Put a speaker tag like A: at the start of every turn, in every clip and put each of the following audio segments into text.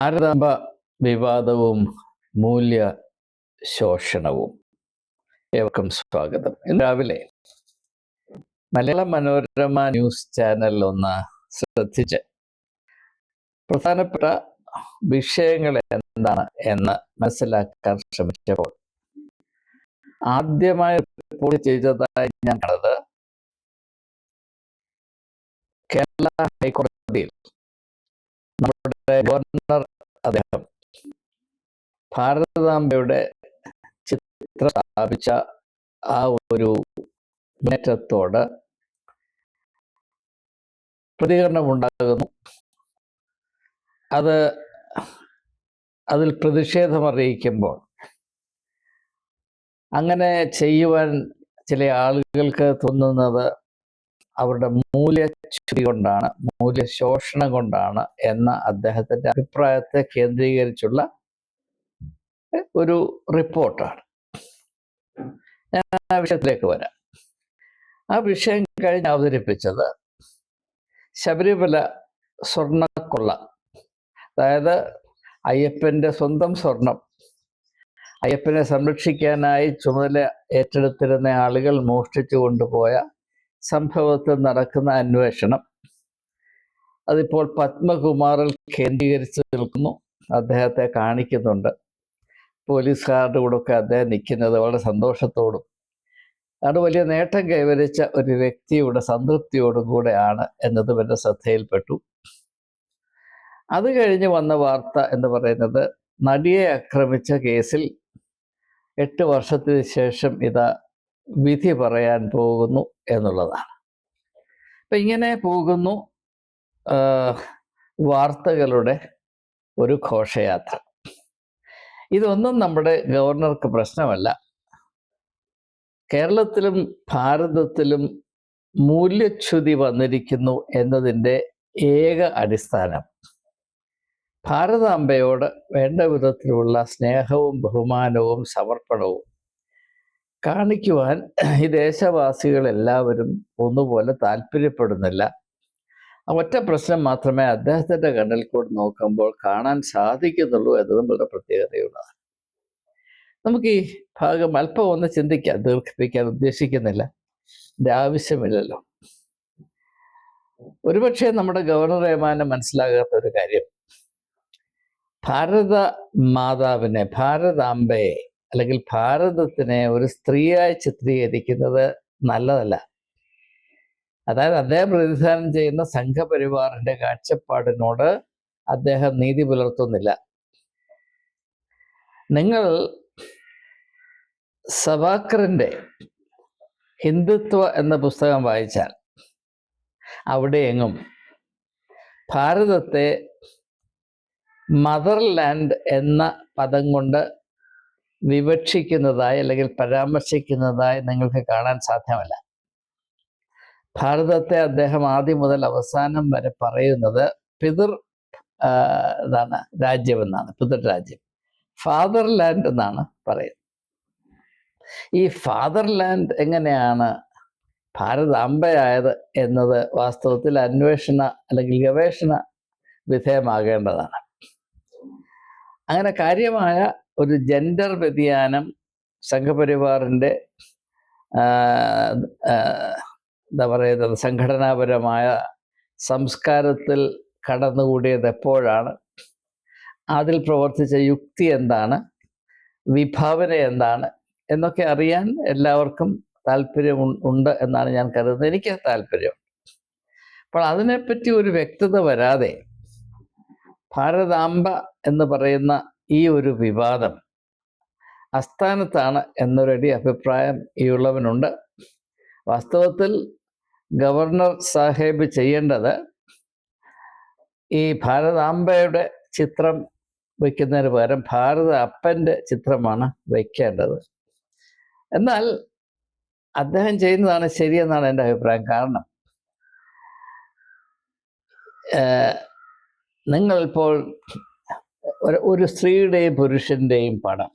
A: ഭാരതാംബ വിവാദവും മൂല്യ ശോഷണവും ഏവർക്കും സ്വാഗതം. ഇന്ന് രാവിലെ മലയാള മനോരമ ന്യൂസ് ചാനൽ ഒന്ന് ശ്രദ്ധിച്ച് പ്രധാനപ്പെട്ട വിഷയങ്ങൾ എന്താണ് എന്ന് മനസ്സിലാക്കാൻ ശ്രമിച്ചപ്പോൾ ആദ്യമായി റിപ്പോർട്ട് ചെയ്തതായി ഞാൻ കണ്ടത് കേരള ഹൈക്കോടതിയിൽ നമ്മുടെ ഗവർണർ അദ്ദേഹം ഭാരതാംബയുടെ ചിത്രം സ്ഥാപിച്ച ആ ഒരു മുന്നേറ്റത്തോട് പ്രതികരണം ഉണ്ടാകുന്നു. അത് അതിൽ പ്രതിഷേധം അറിയിക്കുമ്പോൾ അങ്ങനെ ചെയ്യുവാൻ ചില ആളുകൾക്ക് തോന്നുന്നത് അവരുടെ മൂല്യച്യുതി കൊണ്ടാണ് മൂല്യശോഷണം കൊണ്ടാണ് എന്ന അദ്ദേഹത്തിന്റെ അഭിപ്രായത്തെ കേന്ദ്രീകരിച്ചുള്ള ഒരു റിപ്പോർട്ടാണ്. ഞാൻ ആ വിഷയത്തിലേക്ക് വരാം. ആ വിഷയം കഴിഞ്ഞ് അവതരിപ്പിച്ചത് ശബരിമല സ്വർണക്കൊള്ള അതായത് അയ്യപ്പന്റെ സ്വന്തം സ്വർണം. അയ്യപ്പനെ സംരക്ഷിക്കാനായി ചുമതല ഏറ്റെടുത്തിരുന്ന ആളുകൾ മോഷ്ടിച്ചു കൊണ്ടുപോയ സംഭവത്തിൽ നടക്കുന്ന അന്വേഷണം. അതിപ്പോൾ പത്മകുമാറിൽ കേന്ദ്രീകരിച്ച് നിൽക്കുന്നു. അദ്ദേഹത്തെ കാണിക്കുന്നുണ്ട്. പോലീസുകാരുടെ കൂടെ ഒക്കെ അദ്ദേഹം നിൽക്കുന്നത് വളരെ സന്തോഷത്തോടും അത് വലിയ നേട്ടം കൈവരിച്ച ഒരു വ്യക്തിയുടെ സംതൃപ്തിയോടും കൂടെയാണ് എന്നതും എന്റെ ശ്രദ്ധയിൽപ്പെട്ടു. അത് കഴിഞ്ഞ് വന്ന വാർത്ത എന്ന് പറയുന്നത് നടിയെ ആക്രമിച്ച കേസിൽ എട്ട് വർഷത്തിന് ശേഷം ഇതാ വിധി പറയാൻ പോകുന്നു എന്നുള്ളതാണ്. അപ്പം ഇങ്ങനെ പോകുന്നു വാർത്തകളുടെ ഒരു ഘോഷയാത്ര. ഇതൊന്നും നമ്മുടെ ഗവർണർക്ക് പ്രശ്നമല്ല. കേരളത്തിലും ഭാരതത്തിലും മൂല്യച്യുതി വന്നിരിക്കുന്നു എന്നതിന്റെ ഏക അടിസ്ഥാനം ഭാരതാംബയോട് വേണ്ട വിധത്തിലുള്ള സ്നേഹവും ബഹുമാനവും സമർപ്പണവും കാണിക്കുവാൻ ഈ ദേശവാസികൾ എല്ലാവരും ഒന്നുപോലെ താല്പര്യപ്പെടുന്നില്ല. ഒറ്റ പ്രശ്നം മാത്രമേ അദ്ദേഹത്തിന്റെ കണ്ണിൽ കൂടി നോക്കുമ്പോൾ കാണാൻ സാധിക്കുന്നുള്ളൂ എന്നത് വളരെ പ്രത്യേകതയുള്ളതാണ്. നമുക്ക് ഈ ഭാഗം അല്പം ഒന്ന് ചിന്തിക്കാം ദീർഘിപ്പിക്കാൻ ഉദ്ദേശിക്കുന്നില്ല. എന്റെ ആവശ്യമില്ലല്ലോ. ഒരുപക്ഷെ നമ്മുടെ ഗവർണർ റഹ്മാനെ മനസ്സിലാകാത്ത ഒരു കാര്യം. ഭാരത മാതാവിനെ ഭാരതാംബയെ അല്ലെങ്കിൽ ഭാരതത്തിനെ ഒരു സ്ത്രീയായി ചിത്രീകരിക്കുന്നത് നല്ലതല്ല. അതായത് അദ്ദേഹം പ്രതിനിധാനം ചെയ്യുന്ന സംഘപരിവാറിന്റെ കാഴ്ചപ്പാടിനോട് അദ്ദേഹം നീതി പുലർത്തുന്നില്ല. നിങ്ങൾ സവാക്കറിന്റെ ഹിന്ദുത്വ എന്ന പുസ്തകം വായിച്ചാൽ അവിടെയെങ്ങും ഭാരതത്തെ മദർലാൻഡ് എന്ന പദം കൊണ്ട് വിവക്ഷിക്കുന്നതായി അല്ലെങ്കിൽ പരാമർശിക്കുന്നതായി നിങ്ങൾക്ക് കാണാൻ സാധ്യമല്ല. ഭാരതത്തെ അദ്ദേഹം ആദ്യം മുതൽ അവസാനം വരെ പറയുന്നത് പിതൃ ഇതാണ് രാജ്യം എന്നാണ് പിതൃരാജ്യം ഫാദർലാൻഡ് എന്നാണ് പറയുന്നത്. ഈ ഫാദർ ലാൻഡ് എങ്ങനെയാണ് ഭാരതാംബയായത് എന്നത് വാസ്തവത്തിൽ അന്വേഷണ അല്ലെങ്കിൽ ഗവേഷണ വിധേയമാകേണ്ടതാണ്. അങ്ങനെ കാര്യമായ ഒരു ജെൻഡർ വ്യതിയാനം സംഘപരിവാറിന്റെ എന്താ പറയുന്നത് സംഘടനാപരമായ സംസ്കാരത്തിൽ കടന്നുകൂടിയത് എപ്പോഴാണ്? അതിൽ പ്രവർത്തിച്ച യുക്തി എന്താണ്? വിഭാവന എന്താണ്? എന്നൊക്കെ അറിയാൻ എല്ലാവർക്കും താല്പര്യം ഉണ്ട് എന്നാണ് ഞാൻ കരുതുന്നത്. എനിക്ക് താല്പര്യം. അപ്പോൾ അതിനെപ്പറ്റി ഒരു വ്യക്തത വരാതെ ഭാരതാംബ എന്ന് പറയുന്ന ഈ ഒരു വിവാദം അസ്ഥാനത്താണ് എന്നൊരടി അഭിപ്രായം ഈ ഉള്ളവനുണ്ട്. വാസ്തവത്തിൽ ഗവർണർ സാഹേബ് ചെയ്യേണ്ടത് ഈ ഭാരതാംബയുടെ ചിത്രം വയ്ക്കുന്നതിന് പകരം ഭാരത അപ്പന്റെ ചിത്രമാണ് വയ്ക്കേണ്ടത്. എന്നാൽ അദ്ദേഹം ചെയ്യുന്നതാണ് ശരിയെന്നാണ് എന്റെ അഭിപ്രായം. കാരണം നിങ്ങൾ ഇപ്പോൾ ഒരു സ്ത്രീയുടെയും പുരുഷന്റെയും പടം.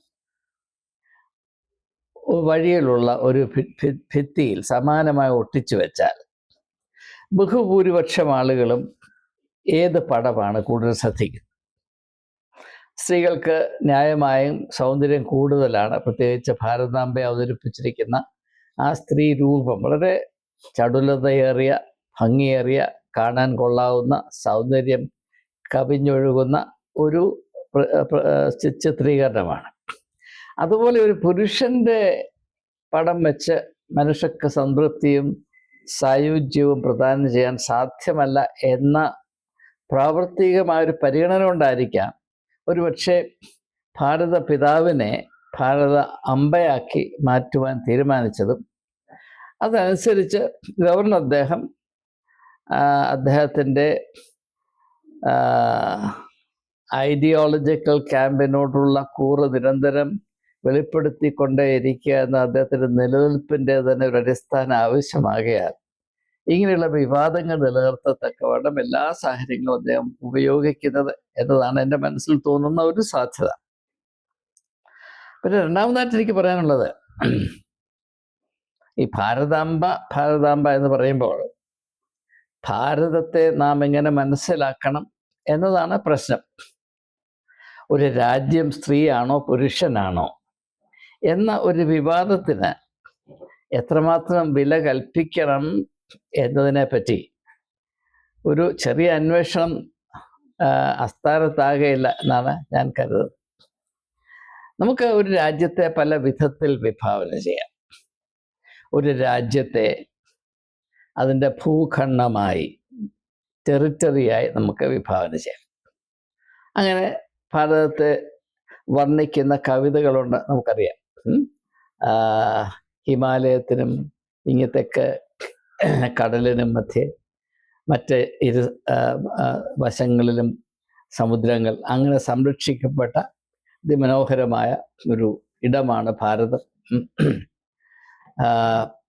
A: വഴിയിലുള്ള ഒരു ഭിത്തിയിൽ സമാനമായി ഒട്ടിച്ചു വെച്ചാൽ ബഹുഭൂരിപക്ഷം ആളുകളും ഏത് പടമാണ് കൂടുതൽ ശ്രദ്ധിക്കുന്നത്? സ്ത്രീകൾക്ക് ന്യായമായും സൗന്ദര്യം കൂടുതലാണ്. പ്രത്യേകിച്ച് ഭാരതാംബയെ അവതരിപ്പിച്ചിരിക്കുന്ന ആ സ്ത്രീ രൂപം വളരെ ചടുലതയേറിയ ഭംഗിയേറിയ കാണാൻ കൊള്ളാവുന്ന സൗന്ദര്യം കവിഞ്ഞൊഴുകുന്ന ഒരു ചിത്രീകരണമാണ്. അതുപോലെ ഒരു പുരുഷന്റെ പടം വെച്ച് മനുഷ്യർക്ക് സംതൃപ്തിയും സായുജ്യവും പ്രദാനം ചെയ്യാൻ സാധ്യമല്ല എന്ന പ്രാവർത്തികമായ ഒരു പരിഗണന കൊണ്ടായിരിക്കാം ഒരുപക്ഷെ ഭാരത പിതാവിനെ ഭാരത അമ്പയാക്കി മാറ്റുവാൻ തീരുമാനിച്ചതും. അതനുസരിച്ച് ഗവർണർ അദ്ദേഹം അദ്ദേഹത്തിന്റെ ഐഡിയോളജിക്കൽ ക്യാമ്പിനോടുള്ള കൂറ് നിരന്തരം വെളിപ്പെടുത്തിക്കൊണ്ടേയിരിക്കുക എന്ന അദ്ദേഹത്തിന്റെ നിലനിൽപ്പിന്റെ തന്നെ ഒരു അടിസ്ഥാന ആവശ്യമാകയാൽ ഇങ്ങനെയുള്ള വിവാദങ്ങൾ നിലനിർത്തത്തക്കവണ്ണം എല്ലാ സാഹചര്യങ്ങളും അദ്ദേഹം ഉപയോഗിക്കുന്നത് എന്നതാണ് എന്റെ മനസ്സിൽ തോന്നുന്ന ഒരു സാധ്യത. പിന്നെ രണ്ടാമതായിട്ട് എനിക്ക് പറയാനുള്ളത് ഈ ഭാരതാംബ ഭാരതാംബ എന്ന് പറയുമ്പോൾ ഭാരതത്തെ നാം എങ്ങനെ മനസ്സിലാക്കണം എന്നതാണ് പ്രശ്നം. ഒരു രാജ്യം സ്ത്രീയാണോ പുരുഷനാണോ എന്ന ഒരു വിവാദത്തിന് എത്രമാത്രം വില കൽപ്പിക്കണം എന്നതിനെ പറ്റി ഒരു ചെറിയ അന്വേഷണം അസ്ഥാനത്താകയില്ല എന്നാണ് ഞാൻ കരുതുന്നത്. നമുക്ക് ഒരു രാജ്യത്തെ പല വിധത്തിൽ വിഭാവന ചെയ്യാം. ഒരു രാജ്യത്തെ അതിന്റെ ഭൂഖണ്ഡമായി ടെറിറ്ററിയായി നമുക്ക് വിഭാവന ചെയ്യാം. അങ്ങനെ ഭാരതത്തെ വർണിക്കുന്ന കവിതകളുണ്ട് നമുക്കറിയാം. ഹിമാലയത്തിനും ഇങ്ങത്തെക്ക് കടലിനും മധ്യേ മറ്റ് ഇരു വശങ്ങളിലും സമുദ്രങ്ങൾ അങ്ങനെ സംരക്ഷിക്കപ്പെട്ട അതിമനോഹരമായ ഒരു ഇടമാണ് ഭാരതം.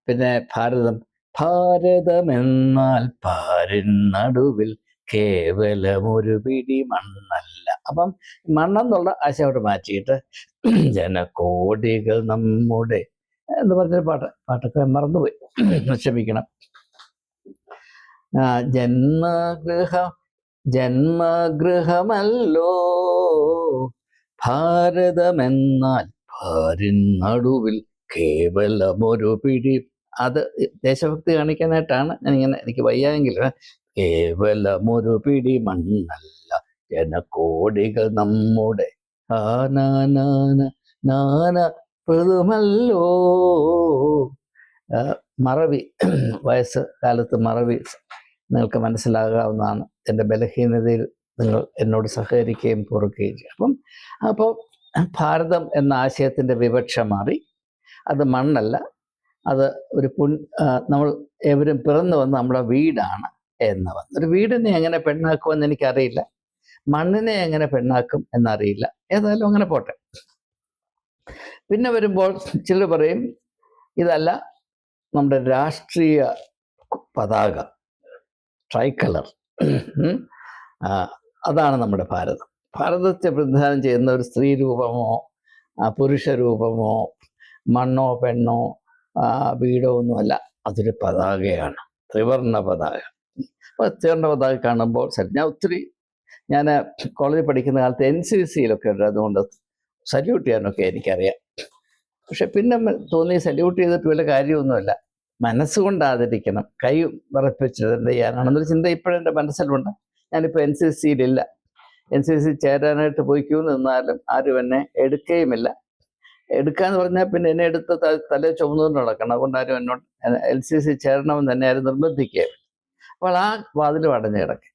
A: പിന്നെ ഭാരതം ഭാരതമെന്നാൽ പാരിൻ നടുവിൽ കേവലം ഒരു പിടി മണ്ണല്ല. അപ്പം മണ്ണെന്നുള്ള ആശയം അവിടെ മാറ്റിയിട്ട് ജനകോടികൾ നമ്മുടെ എന്ന് പറഞ്ഞൊരു പാട്ട് പാട്ടൊക്കെ മറന്നുപോയി. ക്ഷമിക്കണം. ജന്മഗൃഹം ജന്മഗൃഹമല്ലോ. ഭാരതമെന്നാൽ ഭാരിൻ നടുവിൽ കേവലമൊരു പിടി. അത് ദേശഭക്തി കാണിക്കാനായിട്ടാണ് ഞാനിങ്ങനെ എനിക്ക് വയ്യായെങ്കിൽ. കേവലമൊരു പിടി മണ്ണല്ല ജനകോടികൾ നമ്മുടെ. ആനാനാന മറവി വയസ്സ് കാലത്ത് മറവി നിങ്ങൾക്ക് മനസ്സിലാകാവുന്നതാണ്. എന്റെ ബലഹീനതയിൽ നിങ്ങൾ എന്നോട് സഹകരിക്കുകയും പൊറുക്കുകയും ചെയ്യും. അപ്പം അപ്പോൾ ഭാരതം എന്ന ആശയത്തിന്റെ വിവക്ഷ മാറി. അത് മണ്ണല്ല. അത് ഒരു പുൻ നമ്മൾ എവരും പിറന്നു വന്ന് നമ്മുടെ വീടാണ്. എന്ന് പറഞ്ഞു ഒരു വീടിനെ എങ്ങനെ പെണ്ണാക്കുമെന്ന് എനിക്കറിയില്ല. മണ്ണിനെ എങ്ങനെ പെണ്ണാക്കും എന്നറിയില്ല. ഏതായാലും അങ്ങനെ പോട്ടെ. പിന്നെ വരുമ്പോൾ ചിലർ പറയും ഇതല്ല നമ്മുടെ രാഷ്ട്രീയ പതാക ട്രൈ കളർ അതാണ് നമ്മുടെ ഭാരതം. ഭാരതത്തെ പ്രതിനിധാനം ചെയ്യുന്ന ഒരു സ്ത്രീ രൂപമോ പുരുഷ രൂപമോ മണ്ണോ പെണ്ണോ വീടോ ഒന്നുമല്ല. അതൊരു പതാകയാണ്. ത്രിവർണ പതാക. അപ്പോൾ പതാക കാണുമ്പോൾ ശരി ഞാൻ ഒത്തിരി ഞാൻ കോളേജിൽ പഠിക്കുന്ന കാലത്ത് എൻ സി സിയിലൊക്കെ ഉണ്ട്. അതുകൊണ്ട് സല്യൂട്ട് ചെയ്യാനൊക്കെ എനിക്കറിയാം. പക്ഷെ പിന്നെ തോന്നി സല്യൂട്ട് ചെയ്തിട്ട് വലിയ കാര്യമൊന്നുമില്ല. മനസ്സുകൊണ്ട് ആദരിക്കണം. കൈ വിറപ്പിച്ചത് എന്ത് ചെയ്യാനാണെന്നൊരു ചിന്ത ഇപ്പോഴും എന്റെ മനസ്സിലുണ്ട്. ഞാനിപ്പോൾ എൻ സി സിയിലില്ല എൻ സി സി ചേരാനായിട്ട് പോയി ക്യൂ നിന്നാലും ആരും എന്നെ എടുക്കുകയുമില്ല എടുക്കാന്ന് പറഞ്ഞാൽ പിന്നെ എന്നെ എടുത്ത് തലേ ചുമന്നുകൊണ്ട് നടക്കണം. അതുകൊണ്ട് ആരും എന്നോട് എൽ സി സി ചേരണമെന്ന് തന്നെ ആരും നിർബന്ധിക്കുകയും അപ്പോൾ ആ വാതിൽ അടഞ്ഞു കിടക്കും.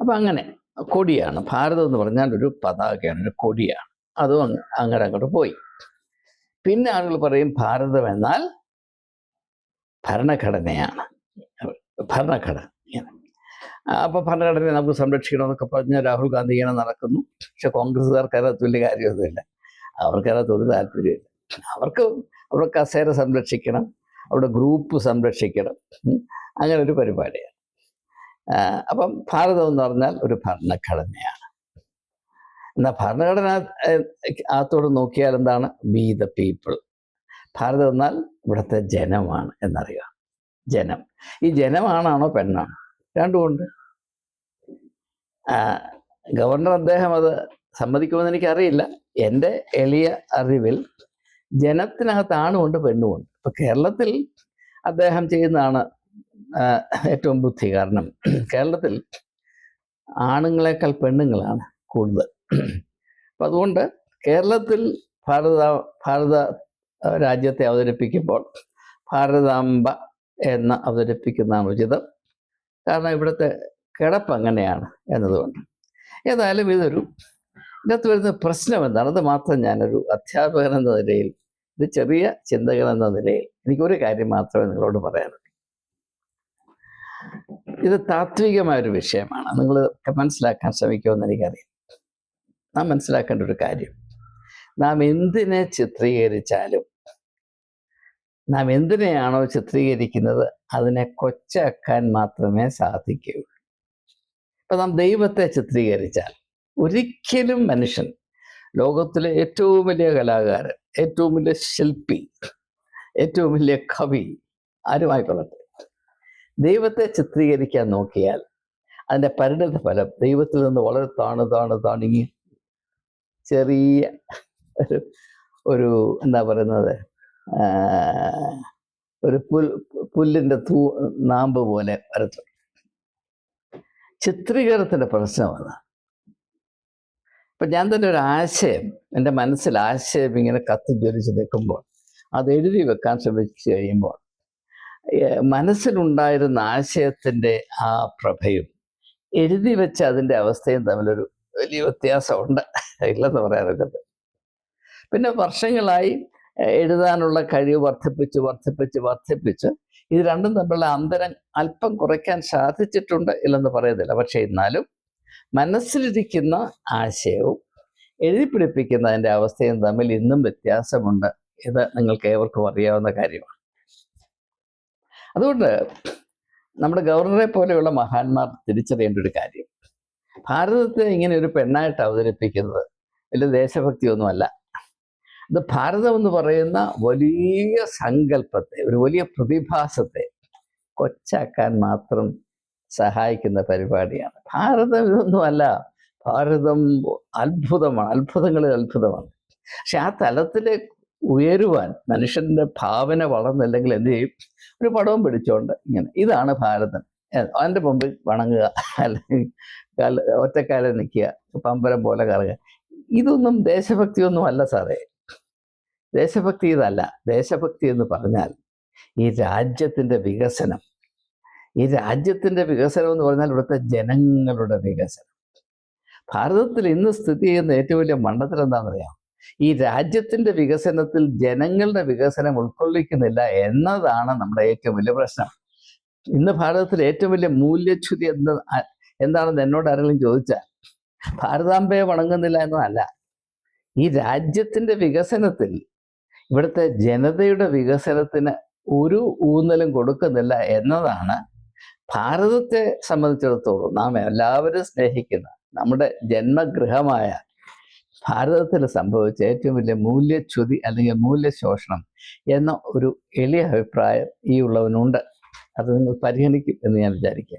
A: അപ്പം അങ്ങനെ കൊടിയാണ്. ഭാരതം എന്ന് പറഞ്ഞാൽ ഒരു പതാകയാണ് ഒരു കൊടിയാണ്. അതും അങ്ങ് അങ്ങനെ അങ്ങോട്ട് പോയി. പിന്നെ ആളുകൾ പറയും ഭാരതം എന്നാൽ ഭരണഘടനയാണ്. ഭരണഘടന. അപ്പോൾ ഭരണഘടനയെ നമുക്ക് സംരക്ഷിക്കണമെന്നൊക്കെ പറഞ്ഞ് രാഹുൽ ഗാന്ധി ഇങ്ങനെ നടക്കുന്നു. പക്ഷെ കോൺഗ്രസ്സുകാർക്ക് അതിനകത്ത് വലിയ കാര്യമൊന്നുമില്ല. അവർക്ക് അതിനകത്ത് ഒരു താല്പര്യമില്ല അവർക്ക് അവരുടെ കസേര സംരക്ഷിക്കണം. അവരുടെ ഗ്രൂപ്പ് സംരക്ഷിക്കണം. അങ്ങനെ ഒരു പരിപാടിയാണ് അപ്പം ഭാരതം എന്ന് പറഞ്ഞാൽ ഒരു ഭരണഘടനയാണ്. എന്നാൽ ഭരണഘടന അകത്തോട് നോക്കിയാൽ എന്താണ്? ബി ദ പീപ്പിൾ ഭാരതം എന്നാൽ ഇവിടുത്തെ ജനമാണ് എന്നറിയുക. ജനം. ഈ ജനമാണാണോ പെണ്ണാണോ? രണ്ടുമുണ്ട് ഗവർണർ അദ്ദേഹം അത് സമ്മതിക്കുമെന്ന് എനിക്കറിയില്ല. എന്റെ എളിയ അറിവിൽ ജനത്തിനകത്ത് ആണുമുണ്ട് പെണ്ണുമുണ്ട് ഇപ്പം കേരളത്തിൽ അദ്ദേഹം ചെയ്യുന്നതാണ് ഏറ്റവും ബുദ്ധി കാരണം കേരളത്തിൽ ആണുങ്ങളെക്കാൾ പെണ്ണുങ്ങളാണ് കൂടുതൽ. അപ്പം അതുകൊണ്ട് കേരളത്തിൽ ഭാരത ഭാരത രാജ്യത്തെ അവതരിപ്പിക്കുമ്പോൾ ഭാരതാംബ എന്ന് അവതരിപ്പിക്കുന്നതാണ് ഉചിതം. കാരണം ഇവിടുത്തെ കിടപ്പ് അങ്ങനെയാണ് എന്നതുകൊണ്ട്. ഏതായാലും ഇതൊരു ഇതിനകത്ത് വരുന്ന പ്രശ്നം എന്താണ്? അത് മാത്രം ഞാനൊരു അധ്യാപകൻ എന്ന നിലയിൽ ഇത് ചെറിയ ചിന്തകൻ എന്ന നിലയിൽ എനിക്കൊരു കാര്യം മാത്രമേ നിങ്ങളോട് പറയാനുള്ളൂ. ഇത് താത്വികമായൊരു വിഷയമാണ്. നിങ്ങൾ മനസ്സിലാക്കാൻ ശ്രമിക്കുമെന്ന് എനിക്കറിയാം. നാം മനസ്സിലാക്കേണ്ട ഒരു കാര്യം. നാം എന്തിനെ ചിത്രീകരിച്ചാലും നാം എന്തിനെയാണോ ചിത്രീകരിക്കുന്നത് അതിനെ കൊച്ചാക്കാൻ മാത്രമേ സാധിക്കുകയുള്ളൂ. ഇപ്പൊ നാം ദൈവത്തെ ചിത്രീകരിച്ചാൽ ഒരിക്കലും മനുഷ്യൻ ലോകത്തിലെ ഏറ്റവും വലിയ കലാകാരൻ ഏറ്റവും വലിയ ശില്പി ഏറ്റവും വലിയ കവി ആരുമായിക്കൊള്ളട്ടെ? ദൈവത്തെ ചിത്രീകരിക്കാൻ നോക്കിയാൽ അതിന്റെ പരിണിത ഫലം ദൈവത്തിൽ നിന്ന് വളരെ താണു താണു താണിങ്ങി ചെറിയ ഒരു ഒരു എന്താ പറയുന്നത് ഒരു പുൽ പുല്ലിന്റെ തൂ നാമ്പ് പോലെ വരത്തുള്ളൂ ചിത്രീകരണത്തിന്റെ പ്രശ്നമാണ് ഇപ്പം ഞാൻ തന്നെ ഒരു ആശയം എന്റെ മനസ്സിൽ ആശയം ഇങ്ങനെ കത്തി ജ്വലിച്ച് നിൽക്കുമ്പോൾ അത് എഴുതി വെക്കാൻ ശ്രമിച്ചു കഴിയുമ്പോൾ മനസ്സിലുണ്ടായിരുന്ന ആശയത്തിന്റെ ആ പ്രഭയും എഴുതി വെച്ച അതിന്റെ അവസ്ഥയും തമ്മിലൊരു വലിയ വ്യത്യാസമുണ്ട്. ഇല്ലെന്ന് പറയാനൊക്കത് പിന്നെ വർഷങ്ങളായി എഴുതാനുള്ള കഴിവ് വർദ്ധിപ്പിച്ച് വർദ്ധിപ്പിച്ച് വർദ്ധിപ്പിച്ച് ഇത് രണ്ടും തമ്മിലുള്ള അന്തരം അല്പം കുറയ്ക്കാൻ സാധിച്ചിട്ടുണ്ട് ഇല്ലെന്ന് പറയുന്നില്ല പക്ഷേ എന്നാലും മനസ്സിലിരിക്കുന്ന ആശയവും എഴുതി പിടിപ്പിക്കുന്നതിന്റെ അവസ്ഥയും തമ്മിൽ ഇന്നും വ്യത്യാസമുണ്ട്. ഇത് നിങ്ങൾക്ക് ഏവർക്കും അറിയാവുന്ന കാര്യമാണ്. അതുകൊണ്ട് നമ്മുടെ ഗവർണറെ പോലെയുള്ള മഹാന്മാർ തിരിച്ചറിയേണ്ട ഒരു കാര്യം. ഭാരതത്തെ ഇങ്ങനെ ഒരു പെണ്ണായിട്ട് അവതരിപ്പിക്കുന്നത് വലിയ ദേശഭക്തിയൊന്നുമല്ല. ഇത് ഭാരതം എന്ന് പറയുന്ന വലിയ സങ്കല്പത്തെ ഒരു വലിയ പ്രതിഭാസത്തെ കൊച്ചാക്കാൻ മാത്രം സഹായിക്കുന്ന പരിപാടിയാണ്. ഭാരതം ഇതൊന്നുമല്ല. ഭാരതം അത്ഭുതമാണ്. അത്ഭുതങ്ങളിൽ അത്ഭുതമാണ്. പക്ഷെ ആ തലത്തിലേക്ക് ഉയരുവാൻ മനുഷ്യന്റെ ഭാവന വളർന്നില്ലെങ്കിൽ എന്ത് ചെയ്യും? ഒരു പടവും പിടിച്ചോണ്ട് ഇങ്ങനെ. ഇതാണ് ഭാരതൻ ഏ, അതിന്റെ മുമ്പിൽ വണങ്ങുക അല്ലെങ്കിൽ കാല ഒറ്റക്കാലം നിൽക്കുക പമ്പരം പോലെ കറങ്ങുക. ഇതൊന്നും ദേശഭക്തിയൊന്നും അല്ല സാറേ. ദേശഭക്തി ഇതല്ല. ദേശഭക്തി എന്ന് പറഞ്ഞാൽ ഈ രാജ്യത്തിന്റെ വികസനം. ഈ രാജ്യത്തിന്റെ വികസനം എന്ന് പറഞ്ഞാൽ ഇവിടുത്തെ ജനങ്ങളുടെ വികസനം. ഭാരതത്തിൽ ഇന്ന് സ്ഥിതി ചെയ്യുന്ന ഏറ്റവും വലിയ മണ്ഡലം എന്താണെന്നറിയാം ഈ രാജ്യത്തിന്റെ വികസനത്തിൽ ജനങ്ങളുടെ വികസനം ഉൾക്കൊള്ളിക്കുന്നില്ല എന്നതാണ് നമ്മുടെ ഏറ്റവും വലിയ പ്രശ്നം. ഇന്ന് ഭാരതത്തിൽ ഏറ്റവും വലിയ മൂല്യച്യുതി എന്ത് അ- എന്താണെന്ന് എന്നോട് ആരെങ്കിലും ചോദിച്ചാൽ ഭാരതാംബയെ വണങ്ങുന്നില്ല എന്നതല്ല. ഈ രാജ്യത്തിന്റെ വികസനത്തിൽ ഇവിടുത്തെ ജനതയുടെ വികസനത്തിന് ഒരു ഊന്നലും കൊടുക്കുന്നില്ല എന്നതാണ് ഭാരതത്തെ സംബന്ധിച്ചിടത്തോളം നാം എല്ലാവരും സ്നേഹിക്കുന്ന നമ്മുടെ ജന്മഗൃഹമായ ഭാരതത്തിൽ സംഭവിച്ച ഏറ്റവും വലിയ മൂല്യച്യുതി അല്ലെങ്കിൽ മൂല്യശോഷണം എന്ന ഒരു എളിയ അഭിപ്രായം ഈ ഉള്ളവനുണ്ട്. അത് നിങ്ങൾ പരിഗണിക്കും എന്ന് ഞാൻ വിചാരിക്കുക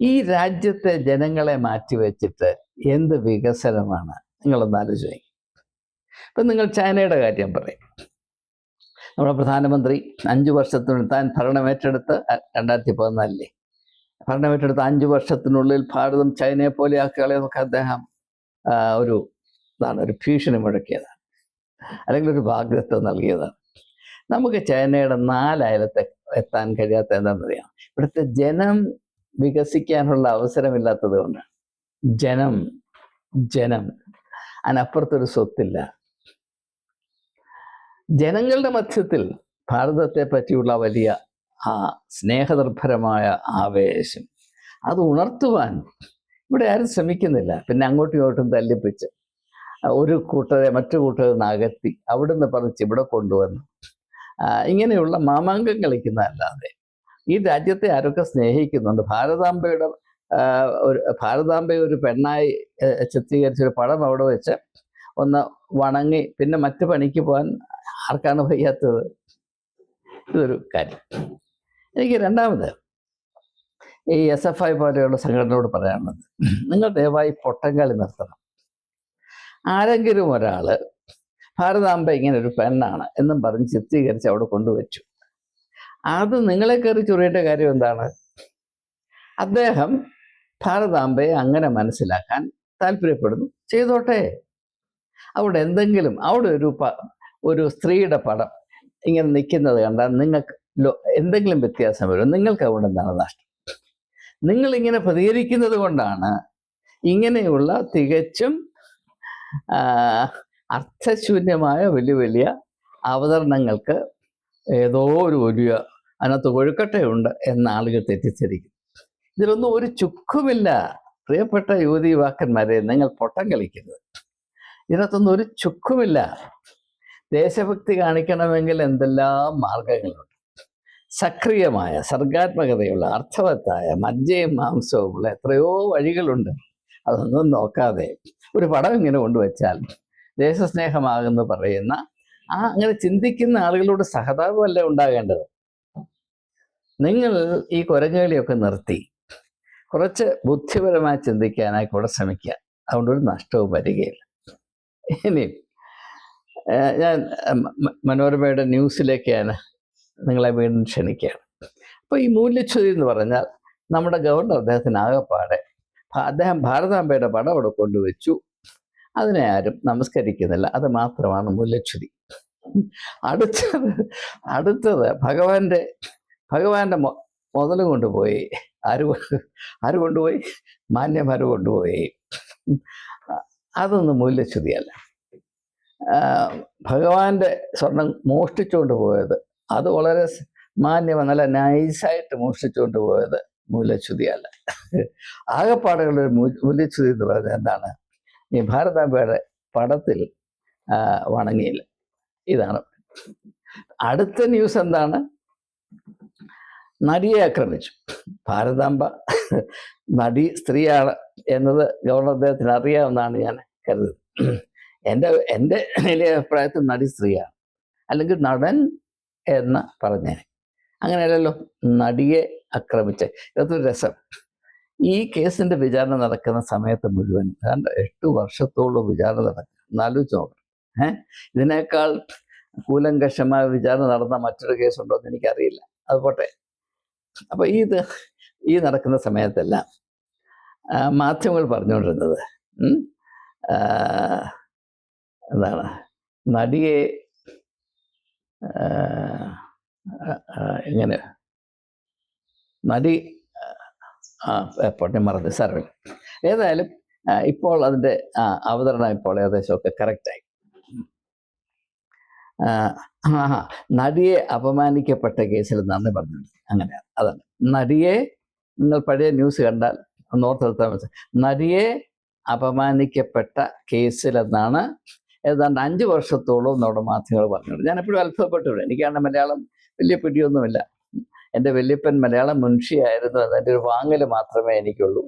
A: ഈ രാജ്യത്തെ ജനങ്ങളെ മാറ്റിവെച്ചിട്ട് എന്ത് വികസനമാണ്? നിങ്ങളൊന്ന് ആലോചിക്കുക ഇപ്പം നിങ്ങൾ ചൈനയുടെ കാര്യം പറയും. നമ്മുടെ പ്രധാനമന്ത്രി അഞ്ച് വർഷത്തിനുള്ളിൽ താൻ ഭരണമേറ്റെടുത്ത് രണ്ടായിരത്തി പതിനാലിലെ. ഭരണമേറ്റെടുത്ത് അഞ്ച് വർഷത്തിനുള്ളിൽ ഭാരതം ചൈനയെ പോലെ ആക്കുകയാണെന്നൊക്കെ അദ്ദേഹം ഒരു ഇതാണ് ഒരു ഭീഷണി മുഴക്കിയതാണ്. അല്ലെങ്കിൽ ഒരു വാഗ്ദത്വം നൽകിയതാണ്. നമുക്ക് ചൈനയുടെ നാലയലത്തെ എത്താൻ കഴിയാത്ത എന്താണെന്നറിയാം ഇവിടുത്തെ ജനം വികസിക്കാനുള്ള അവസരമില്ലാത്തത് കൊണ്ടാണ്. ജനം ജനം. അതിനപ്പുറത്തൊരു സ്വത്തില്ല. ജനങ്ങളുടെ മധ്യത്തിൽ ഭാരതത്തെ പറ്റിയുള്ള വലിയ ആ സ്നേഹനിർഭരമായ ആവേശം. അത് ഉണർത്തുവാൻ ഇവിടെ ആരും ശ്രമിക്കുന്നില്ല. പിന്നെ അങ്ങോട്ടും ഇങ്ങോട്ടും തല്ലിപ്പിച്ച്. ഒരു കൂട്ടരെ മറ്റു കൂട്ടരെ അകറ്റി അവിടുന്ന് പറിച്ച് ഇവിടെ കൊണ്ടുവന്ന്. ഇങ്ങനെയുള്ള മാമാങ്കം കളിക്കുന്നതല്ലാതെ ഈ രാജ്യത്തെ ആരൊക്കെ സ്നേഹിക്കുന്നുണ്ട്? ഭാരതാംബയുടെ ഒരു ഭാരതാംബയെ ഒരു പെണ്ണായി ചിത്രീകരിച്ച ഒരു പടം അവിടെ വെച്ച് ഒന്ന് വണങ്ങി പിന്നെ മറ്റു പണിക്ക് പോകാൻ ആർക്കാണ് വയ്യാത്തത്? ഇതൊരു കാര്യം. എനിക്ക് രണ്ടാമത് ഈ എസ് എഫ് ഐ പോലെയുള്ള സംഘടനയോട് പറയാനുള്ളത്. നിങ്ങൾ ദയവായി പൊട്ടങ്കളി നിർത്തണം. ആരെങ്കിലും ഒരാൾ ഭാരതാംബ ഇങ്ങനെ ഒരു പെണ്ണാണ് എന്നും പറഞ്ഞ് ചിത്രീകരിച്ച് അവിടെ കൊണ്ടുവച്ചു. അത് നിങ്ങളെ കയറി ചൊറിയേണ്ട കാര്യം എന്താണ്? അദ്ദേഹം ഭാരതാംബയെ അങ്ങനെ മനസ്സിലാക്കാൻ താല്പര്യപ്പെടുന്നു. ചെയ്തോട്ടെ. അവിടെ എന്തെങ്കിലും അവിടെ ഒരു ഒരു സ്ത്രീയുടെ പടം ഇങ്ങനെ നിൽക്കുന്നത് കണ്ടാൽ നിങ്ങൾക്ക് എന്തെങ്കിലും വ്യത്യാസം വരും. നിങ്ങൾക്ക് അവിടെ എന്താണ് നഷ്ടം? നിങ്ങൾ ഇങ്ങനെ പ്രതികരിക്കുന്നത് കൊണ്ടാണ് ഇങ്ങനെയുള്ള തികച്ചും അർത്ഥശൂന്യമായ വലിയ വലിയ അവതരണങ്ങൾക്ക് ഏതോ ഒരു വലിയ അതിനകത്ത് ഒഴുക്കട്ടയുണ്ട് എന്ന ആളുകൾ തെറ്റിദ്ധരിക്കും ഇതിലൊന്നും ഒരു ചുക്കുമില്ല. പ്രിയപ്പെട്ട യുവതി യുവാക്കന്മാരെ നിങ്ങൾ പൊട്ടം കളിക്കരുത്. ഇതിനകത്തൊന്നും ഒരു ചുക്കുമില്ല. ദേശഭക്തി കാണിക്കണമെങ്കിൽ എന്തെല്ലാം മാർഗങ്ങളുണ്ട്. സക്രിയമായ സർഗാത്മകതയുള്ള അർത്ഥവത്തായ മജ്ജയും മാംസവും ഉള്ള എത്രയോ വഴികളുണ്ട്. അതൊന്നും നോക്കാതെ ഒരു പടം ഇങ്ങനെ കൊണ്ടുവച്ചാൽ ദേശസ്നേഹമാകുന്നു പറയുന്ന ആ അങ്ങനെ ചിന്തിക്കുന്ന ആളുകളോട് സഹതാപമല്ല ഉണ്ടാകേണ്ടത്? നിങ്ങൾ ഈ കുരങ്ങുകളിയൊക്കെ നിർത്തി കുറച്ച് ബുദ്ധിപരമായി ചിന്തിക്കാനായി കൂടെ ശ്രമിക്കുക. അതുകൊണ്ട് ഒരു നഷ്ടവും വരികയില്ല. ഇനി ഞാൻ മനോരമയുടെ ന്യൂസിലേക്ക് നിങ്ങളെ വീണ്ടും ക്ഷണിക്കുകയാണ് അപ്പോൾ ഈ മൂല്യച്യുതി എന്ന് പറഞ്ഞാൽ നമ്മുടെ ഗവർണർ അദ്ദേഹത്തിന് ആകെപ്പാടെ അദ്ദേഹം ഭാരതാംബയുടെ പടം അവിടെ കൊണ്ടുവച്ചു. അതിനെ ആരും നമസ്കരിക്കുന്നില്ല. അത് മാത്രമാണ് മൂല്യച്യുതി അടുത്തത് അടുത്തത് ഭഗവാന്റെ ഭഗവാന്റെ മുതലും കൊണ്ടുപോയി. ആര് ആര് കൊണ്ടുപോയി മാന്യമാര് കൊണ്ടുപോയി. അതൊന്നും മൂല്യച്യുതിയല്ല ഭഗവാന്റെ സ്വർണം മോഷ്ടിച്ചുകൊണ്ട് പോയത്. അത് വളരെ മാന്യമ നല്ല നൈസായിട്ട് മോഷ്ടിച്ചുകൊണ്ട് പോയത്. മൂല്യച്യുതിയല്ല ആകെപ്പാടുകളുടെ മൂല്യച്യുതി എന്ന് പറയുന്നത് എന്താണ്? ഈ ഭാരതാംബയുടെ പടത്തിൽ വണങ്ങിയില്ല. ഇതാണ്. അടുത്ത ന്യൂസ് എന്താണ്? നടിയെ ആക്രമിച്ചു. ഭാരതാംബ നടി സ്ത്രീയാണ് എന്നത് ഗവർണർ അദ്ദേഹത്തിന് അറിയാവുന്നതാണ് ഞാൻ കരുതുന്നത്. എന്റെ എന്റെ വലിയ അഭിപ്രായത്തിൽ നടി സ്ത്രീയാണ്. അല്ലെങ്കിൽ നടൻ എന്ന് പറഞ്ഞേ അങ്ങനെയല്ലല്ലോ നടിയെ ആക്രമിച്ച്. ഇതൊരു രസം. ഈ കേസിന്റെ വിചാരണ നടക്കുന്ന സമയത്ത് മുഴുവൻ ഏതാണ്ട് എട്ട് വർഷത്തോളം വിചാരണ നടക്കും. നാലു നോക്കണം. ഏഹ് ഇതിനേക്കാൾ കൂലങ്കഷമായ വിചാരണ നടന്ന മറ്റൊരു കേസുണ്ടോ എന്ന് എനിക്കറിയില്ല. അത് പോട്ടെ. അപ്പൊ ഇത് ഈ നടക്കുന്ന സമയത്തെല്ലാം മാധ്യമങ്ങൾ പറഞ്ഞുകൊണ്ടിരുന്നത് എന്താണ് നടിയെ എങ്ങനെ നടി പൊട്ടി മറന്ന് സാറേ ഏതായാലും ഇപ്പോൾ അതിന്റെ അവതരണം ഇപ്പോൾ ഏകദേശമൊക്കെ കറക്റ്റായി. നടിയെ അപമാനിക്കപ്പെട്ട കേസിൽ നന്ദി പറഞ്ഞിട്ടുണ്ട്. അങ്ങനെ അതാണ്. നടിയെ നിങ്ങൾ പഴയ ന്യൂസ് കണ്ടാൽ നോർത്ത് എടുത്താൽ മനസ്സിലായി നടിയെ അപമാനിക്കപ്പെട്ട കേസിലെന്നാണ് ഏതാണ്ട് അഞ്ച് വർഷത്തോളം നമ്മുടെ മാധ്യമങ്ങൾ പറഞ്ഞിട്ടുണ്ട്. ഞാൻ എപ്പോഴും അത്ഭുതപ്പെട്ടു എനിക്കാണ് മലയാളം വലിയ പിടിയൊന്നുമില്ല. എന്റെ വല്യപ്പൻ മലയാളം മുൻഷിയായിരുന്നു അതിന്റെ ഒരു വാങ്ങൽ മാത്രമേ എനിക്കുള്ളൂ.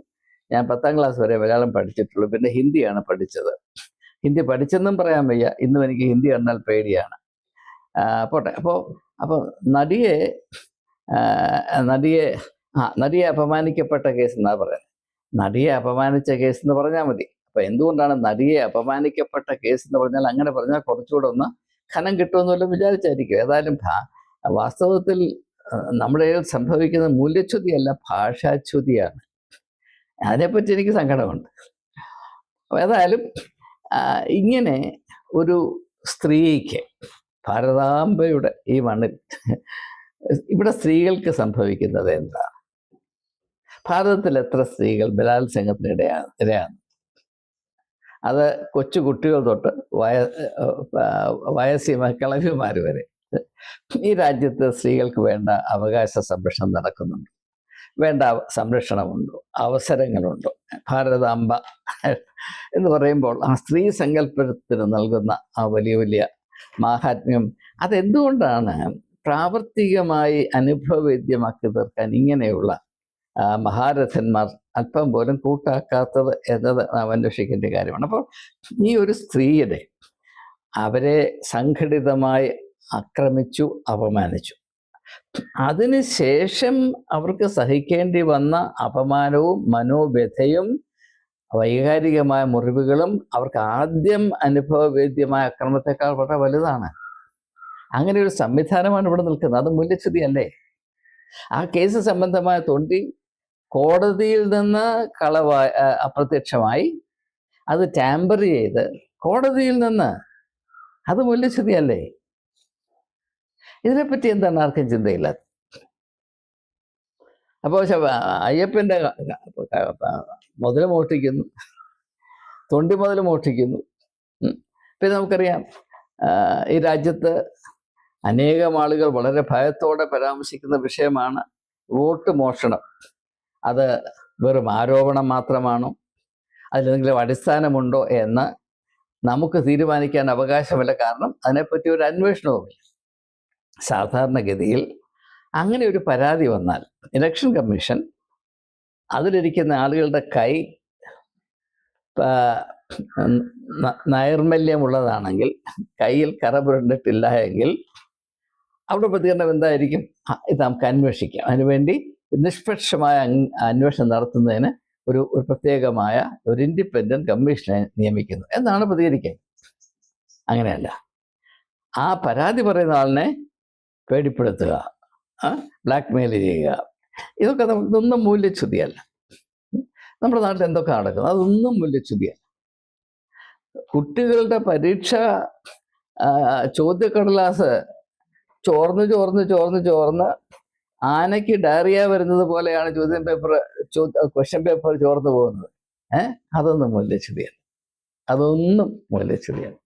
A: ഞാൻ പത്താം ക്ലാസ് വരെ മലയാളം പഠിച്ചിട്ടുള്ളൂ. പിന്നെ ഹിന്ദിയാണ് പഠിച്ചത്. ഹിന്ദി പഠിച്ചെന്നും പറയാൻ വയ്യ. ഇന്നും എനിക്ക് ഹിന്ദി കണ്ടാൽ പേടിയാണ്. പോട്ടെ. അപ്പോൾ അപ്പോൾ നടിയെ നടിയെ ആ നടിയെ അപമാനിക്കപ്പെട്ട കേസ് എന്നാ പറയുന്നത് നടിയെ അപമാനിച്ച കേസ് എന്ന് പറഞ്ഞാൽ മതി. അപ്പൊ എന്തുകൊണ്ടാണ് നടിയെ അപമാനിക്കപ്പെട്ട കേസ് എന്ന് പറഞ്ഞാൽ അങ്ങനെ പറഞ്ഞാൽ കുറച്ചുകൂടെ ഒന്ന് ഖനം കിട്ടുമെന്നല്ലോ വിചാരിച്ചായിരിക്കും. ഏതായാലും വാസ്തവത്തിൽ നമ്മുടെ സംഭവിക്കുന്ന മൂല്യച്യുതിയല്ല ഭാഷാച്യുതിയാണ്. അതിനെപ്പറ്റി എനിക്ക് സങ്കടമുണ്ട്. ഏതായാലും ഇങ്ങനെ ഒരു സ്ത്രീക്ക് ഭാരതാംബയുടെ ഈ മണ്ണിൽ ഇവിടെ സ്ത്രീകൾക്ക് സംഭവിക്കുന്നത് എന്താണ് ഭാരതത്തിൽ എത്ര സ്ത്രീകൾ ബലാത്സംഗത്തിന് ഇടയാണ്? ഇരയാണ് അത് കൊച്ചു കുട്ടികൾ തൊട്ട് വയ വയസ്സിമ കിളവിമാർ വരെ. ഈ രാജ്യത്ത് സ്ത്രീകൾക്ക് വേണ്ട അവകാശ സംരക്ഷണം നടക്കുന്നുണ്ട്. വേണ്ട സംരക്ഷണമുണ്ടോ. അവസരങ്ങളുണ്ടോ. ഭാരതാംബ എന്ന് പറയുമ്പോൾ ആ സ്ത്രീ സങ്കല്പത്തിന് നൽകുന്ന ആ വലിയ വലിയ മാഹാത്മ്യം അതെന്തുകൊണ്ടാണ് പ്രാവർത്തികമായി അനുഭവവേദ്യമാക്കി തീർക്കാൻ ഇങ്ങനെയുള്ള മഹാരഥന്മാർ അല്പം പോലും കൂട്ടാക്കാത്തത് എന്നത് നാം അന്വേഷിക്കേണ്ട കാര്യമാണ്. അപ്പോൾ ഈ ഒരു സ്ത്രീയുടെ അവരെ സംഘടിതമായി ആക്രമിച്ചു അപമാനിച്ചു. അതിനുശേഷം അവർക്ക് സഹിക്കേണ്ടി വന്ന അപമാനവും മനോവ്യഥയും വൈകാരികമായ മുറിവുകളും അവർക്ക് ആദ്യം അനുഭവവേദ്യമായ അക്രമത്തെക്കാൾ വളരെ വലുതാണ്. അങ്ങനെ ഒരു സംവിധാനമാണ് ഇവിടെ നിൽക്കുന്നത്. അത് മൂല്യച്യുതിയല്ലേ? ആ കേസ് സംബന്ധമായ തൊണ്ടി കോടതിയിൽ നിന്ന് കളവായി അപ്രത്യക്ഷമായി. അത് ടാമ്പർ ചെയ്ത് കോടതിയിൽ നിന്ന്. അത് മൂല്യച്യുതിയല്ലേ? ഇതിനെപ്പറ്റി എന്താണ് ആർക്കും ചിന്തയില്ലാത്ത? അപ്പോൾ അയ്യപ്പന്റെ മുതൽ മോഷ്ടിക്കുന്നു. തൊണ്ടി മുതൽ മോഷ്ടിക്കുന്നു. പിന്നെ നമുക്കറിയാം ഈ രാജ്യത്ത് അനേകം ആളുകൾ വളരെ ഭയത്തോടെ പരാമർശിക്കുന്ന വിഷയമാണ് വോട്ട് മോഷണം. അത് വെറും ആരോപണം മാത്രമാണോ? അതിലെന്തെങ്കിലും അടിസ്ഥാനമുണ്ടോ എന്ന് നമുക്ക് തീരുമാനിക്കാൻ അവകാശമില്ല. കാരണം അതിനെപ്പറ്റി ഒരു അന്വേഷണവുമില്ല. സാധാരണഗതിയിൽ അങ്ങനെ ഒരു പരാതി വന്നാൽ ഇലക്ഷൻ കമ്മീഷൻ അതിലിരിക്കുന്ന ആളുകളുടെ കൈ നൈർമല്യമുള്ളതാണെങ്കിൽ കയ്യിൽ കറ പുരണ്ടിട്ടില്ല എങ്കിൽ അവിടെ പ്രതികരണം എന്തായിരിക്കും? ഇത് നമുക്ക് അന്വേഷിക്കാം. അതിനുവേണ്ടി നിഷ്പക്ഷമായ അന്വേഷണം നടത്തുന്നതിന് ഒരു ഒരു പ്രത്യേകമായ ഒരു ഇൻഡിപെൻഡന്റ് കമ്മീഷനെ നിയമിക്കുന്നു. എന്നാണ് പ്രതികരിക്കുക അങ്ങനെയല്ല. ആ പരാതി പറയുന്ന ആളിനെ പേടിപ്പെടുത്തുക ബ്ലാക്ക് മെയിൽ ചെയ്യുക. ഇതൊക്കെ നമുക്ക് ഇതൊന്നും മൂല്യച്യുതിയല്ല. നമ്മുടെ നാട്ടിൽ എന്തൊക്കെ നടക്കുന്നു? അതൊന്നും മൂല്യച്യുതിയല്ല. കുട്ടികളുടെ പരീക്ഷ ചോദ്യക്കടലാസ് ചോർന്ന് ചോർന്ന് ചോർന്ന് ചോർന്ന് ആനയ്ക്ക് ഡയറിയ വരുന്നത് പോലെയാണ് ചോദ്യം പേപ്പർ ക്വസ്റ്റ്യൻ പേപ്പർ ചോർന്ന് പോകുന്നത്. ഏഹ് അതൊന്നും മൂല്യച്യുതിയല്ല. അതൊന്നും മൂല്യച്യുതിയല്ല.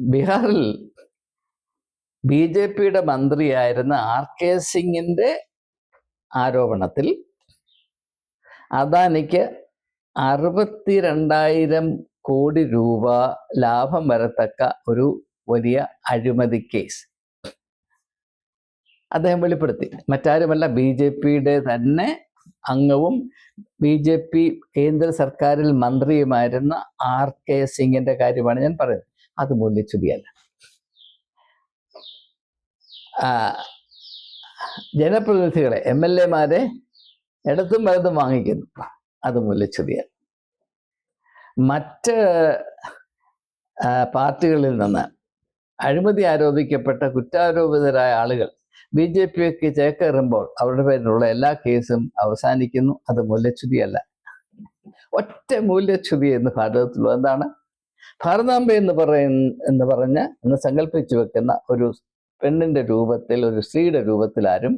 A: ബീഹാറിൽ ബി ജെ പിയുടെ മന്ത്രിയായിരുന്ന ആർ കെ സിംഗിന്റെ ആരോപണത്തിൽ അദാനിക്ക് അറുപത്തിരണ്ടായിരം കോടി രൂപ ലാഭം വരത്തക്ക ഒരു വലിയ അഴിമതി കേസ്. അദ്ദേഹം വെളിപ്പെടുത്തി. മറ്റാരുമല്ല ബി ജെ പിയുടെ തന്നെ അംഗവും ബി ജെ പി കേന്ദ്ര സർക്കാരിൽ മന്ത്രിയുമായിരുന്ന ആർ കെ സിംഗിന്റെ കാര്യമാണ് ഞാൻ പറയുന്നത്. അത് മൂല്യച്യുതിയല്ല. ആ, ജനപ്രതിനിധികളെ എം എൽ എമാരെ ഇടത്തും വലത്തും വാങ്ങിക്കുന്നു. അത് മൂല്യച്യുതിയല്ല മറ്റ് പാർട്ടികളിൽ നിന്ന് അഴിമതി ആരോപിക്കപ്പെട്ട കുറ്റാരോപിതരായ ആളുകൾ ബി ജെ പിക്ക് ചേക്കേറുമ്പോൾ അവരുടെ പേരിലുള്ള എല്ലാ കേസും അവസാനിക്കുന്നു. അത് മൂല്യച്യുതിയല്ല. ഒറ്റ മൂല്യച്യുതി എന്ന് ഭാരതത്തിലുള്ള എന്താണ്? ഭാരതാംബ എന്ന് പറയുന്ന എന്ന് പറഞ്ഞ് എന്ന് സങ്കല്പിച്ചു വെക്കുന്ന ഒരു പെണ്ണിന്റെ രൂപത്തിൽ ഒരു സ്ത്രീയുടെ രൂപത്തിൽ ആരും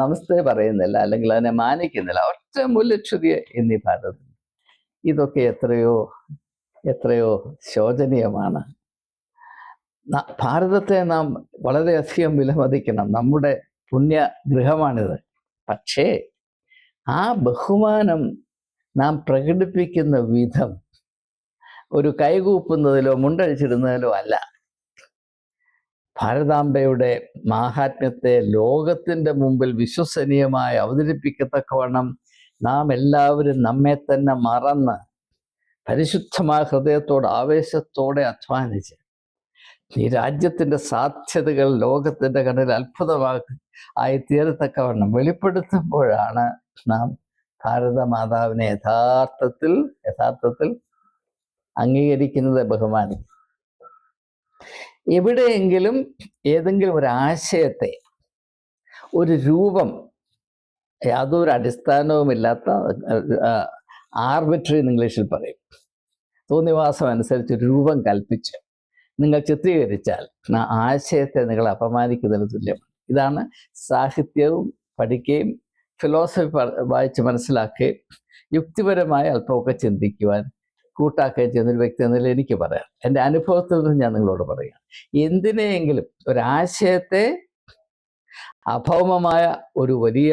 A: നമസ്തേ പറയുന്നില്ല അല്ലെങ്കിൽ അതിനെ മാനിക്കുന്നില്ല. ഒറ്റ മൂല്യച്യുതി എന്നീ ഭാരതത്തിൽ ഇതൊക്കെ എത്രയോ എത്രയോ ശോചനീയമാണ്. ഭാരതത്തെ നാം വളരെയധികം വിലമതിക്കണം. നമ്മുടെ പുണ്യ ഗൃഹമാണിത് പക്ഷേ ആ ബഹുമാനം നാം പ്രകടിപ്പിക്കുന്ന വിധം ഒരു കൈകൂപ്പുന്നതിലോ മുണ്ടഴിച്ചിടുന്നതിലോ അല്ല. ഭാരതാംബയുടെ മാഹാത്മ്യത്തെ ലോകത്തിന്റെ മുമ്പിൽ വിശ്വസനീയമായി അവതരിപ്പിക്കത്തക്കവണ്ണം നാം എല്ലാവരും നമ്മെ തന്നെ മറന്ന് പരിശുദ്ധമായ ഹൃദയത്തോട് ആവേശത്തോടെ അധ്വാനിച്ച് ഈ രാജ്യത്തിന്റെ സാധ്യതകൾ ലോകത്തിന്റെ കണ്ണിൽ അത്ഭുതമാക്കി ആയി തീരത്തക്കവണ്ണം വെളിപ്പെടുത്തുമ്പോഴാണ് നാം ഭാരതമാതാവിനെ യഥാർത്ഥത്തിൽ യഥാർത്ഥത്തിൽ അംഗീകരിക്കുന്നത് ബഹുമാനി എവിടെയെങ്കിലും ഏതെങ്കിലും ഒരു ആശയത്തെ ഒരു രൂപം യാതൊരു അടിസ്ഥാനവുമില്ലാത്ത ആർബിട്രറി എന്ന് ഇംഗ്ലീഷിൽ പറയും. തോന്നിവാസം അനുസരിച്ച് രൂപം കൽപ്പിച്ച് നിങ്ങൾ ചിത്രീകരിച്ചാൽ ആ ആശയത്തെ നിങ്ങൾ അപമാനിക്കുന്നതിന് തുല്യമാണ്. ഇതാണ് സാഹിത്യവും പഠിക്കുകയും ഫിലോസഫി വായിച്ച് മനസ്സിലാക്കുകയും യുക്തിപരമായി അല്പമൊക്കെ ചിന്തിക്കുവാൻ കൂട്ടാക്കുകയും ചെയ്യുന്ന ഒരു വ്യക്തി എന്നതിൽ എനിക്ക് പറയാം. എന്റെ അനുഭവത്തിൽ നിന്ന് ഞാൻ നിങ്ങളോട് പറയാം എന്തിനെയെങ്കിലും ഒരാശയത്തെ അഭൗമമായ ഒരു വലിയ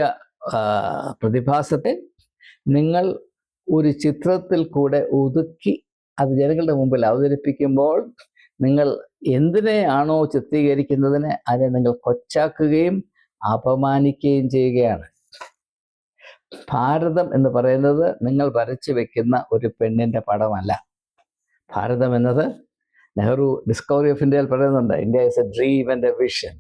A: പ്രതിഭാസത്തെ നിങ്ങൾ ഒരു ചിത്രത്തിൽ കൂടെ ഒതുക്കി അത് ജനങ്ങളുടെ മുമ്പിൽ അവതരിപ്പിക്കുമ്പോൾ നിങ്ങൾ എന്തിനെയാണോ ചിത്രീകരിക്കുന്നതിനെ അതിനെ നിങ്ങൾ കൊച്ചാക്കുകയും അപമാനിക്കുകയും ചെയ്യുകയാണ്. ഭാരതം എന്ന് പറയുന്നത് നിങ്ങൾ വരച്ചു വെക്കുന്ന ഒരു പെണ്ണിന്റെ പടമല്ല. ഭാരതം എന്നത് നെഹ്റു ഡിസ്കവറി ഓഫ് ഇന്ത്യയിൽ പറയുന്നുണ്ട് India is a dream and a vision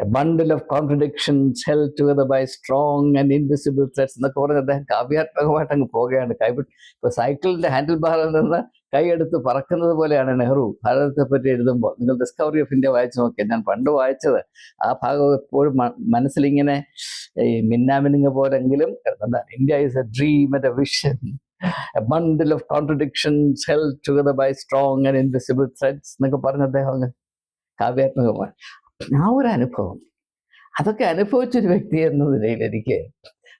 A: a bundle of contradictions held together by strong and invisible threads എന്നൊക്കെ പറഞ്ഞ് അദ്ദേഹം കാവ്യാത്മകമായിട്ട് അങ്ങ് പോവുകയാണ്. കൈവിട്ട് ഇപ്പോൾ സൈക്കിളിന്റെ ഹാൻഡിൽ ബാറിൽ നിന്ന് കൈയെടുത്ത് പറക്കുന്നത് പോലെയാണ് നെഹ്റു. ഭാരതത്തെ പറ്റി എഴുതുമ്പോൾ നിങ്ങൾ ഡിസ്കവറി ഓഫ് ഇന്ത്യ വായിച്ചു നോക്കിയാൽ ഞാൻ പണ്ട് വായിച്ചത്. ആ ഭാഗം എപ്പോഴും മനസ്സിലിങ്ങനെ ഈ മിന്നാമിനുങ്ങ പോലെങ്കിലും India is a dream and a vision a bundle of contradictions held together by strong and invisible threads എന്നൊക്കെ പറഞ്ഞ അദ്ദേഹം കാവ്യാത്മകമാണ് ആ ഒരു അനുഭവം. അതൊക്കെ അനുഭവിച്ചൊരു വ്യക്തി എന്ന നിലയിൽ എനിക്ക്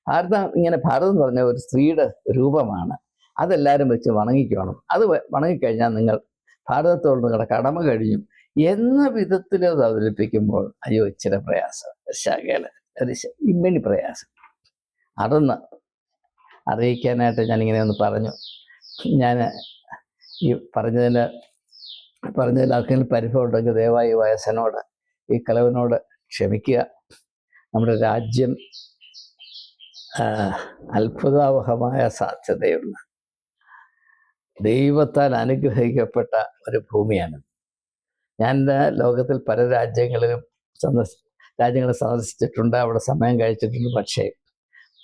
A: ഭാരതം ഇങ്ങനെ ഭാരതം എന്ന് പറഞ്ഞ ഒരു സ്ത്രീയുടെ രൂപമാണ്. അതെല്ലാവരും വെച്ച് വണങ്ങിക്കണം. അത് വണങ്ങിക്കഴിഞ്ഞാൽ നിങ്ങൾ ഭാരതത്തോട് നിങ്ങളുടെ കടമ കഴിഞ്ഞു എന്ന വിധത്തിൽ അത് അവതരിപ്പിക്കുമ്പോൾ അയ്യോ ഇച്ചിരി പ്രയാസം. ശകല ഒരു ഇമ്മിണി പ്രയാസം. അതൊന്ന് അറിയിക്കാനായിട്ട് ഞാനിങ്ങനെ ഒന്ന് പറഞ്ഞു. ഞാൻ ഈ പറഞ്ഞതിന് പറഞ്ഞതിൽ ആർക്കെങ്കിലും പരിഭവം ഉണ്ടെങ്കിൽ ദയവായി വയസ്സനോട് ഈ കലവനോട് ക്ഷമിക്കുക. നമ്മുടെ രാജ്യം അത്ഭുതാവഹമായ സാധ്യതയുള്ള ദൈവത്താൽ അനുഗ്രഹിക്കപ്പെട്ട ഒരു ഭൂമിയാണ്. ഞാൻ ലോകത്തിൽ പല രാജ്യങ്ങളിലും സന്ദർശ രാജ്യങ്ങൾ സന്ദർശിച്ചിട്ടുണ്ട് അവിടെ സമയം കഴിച്ചിട്ടുണ്ട് പക്ഷേ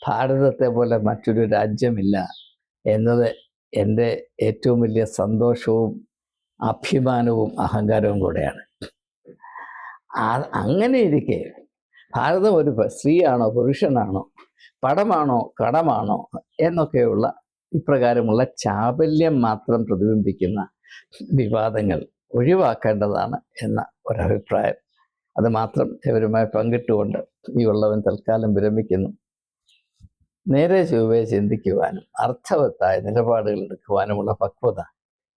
A: ഭാരതത്തെ പോലെ മറ്റൊരു രാജ്യമില്ല എന്നത് എന്റെ ഏറ്റവും വലിയ സന്തോഷവും അഭിമാനവും അഹങ്കാരവും കൂടെയാണ്. അങ്ങനെ ഇരിക്കെ ഭാരതം ഒരു സ്ത്രീയാണോ പുരുഷനാണോ പടമാണോ കടമാണോ എന്നൊക്കെയുള്ള ഇപ്രകാരമുള്ള ചാബല്യം മാത്രം പ്രതിബിംബിക്കുന്ന വിവാദങ്ങൾ ഒഴിവാക്കേണ്ടതാണ് എന്ന ഒരഭിപ്രായം. അത് മാത്രം ഇവരുമായി പങ്കിട്ടുകൊണ്ട് ഈ ഉള്ളവൻ തൽക്കാലം വിരമിക്കുന്നു. നേരെ ചൊവ്വയെ ചിന്തിക്കുവാനും അർത്ഥവത്തായ നിലപാടുകൾ എടുക്കുവാനുമുള്ള പക്വത.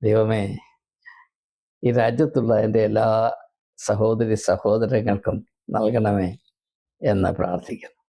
A: ദൈവമേ ഈ രാജ്യത്തുള്ള എന്റെ എല്ലാ സഹോദരി സഹോദരങ്ങൾക്കും നൽകണമേ എന്ന് പ്രാർത്ഥിക്കുന്നു.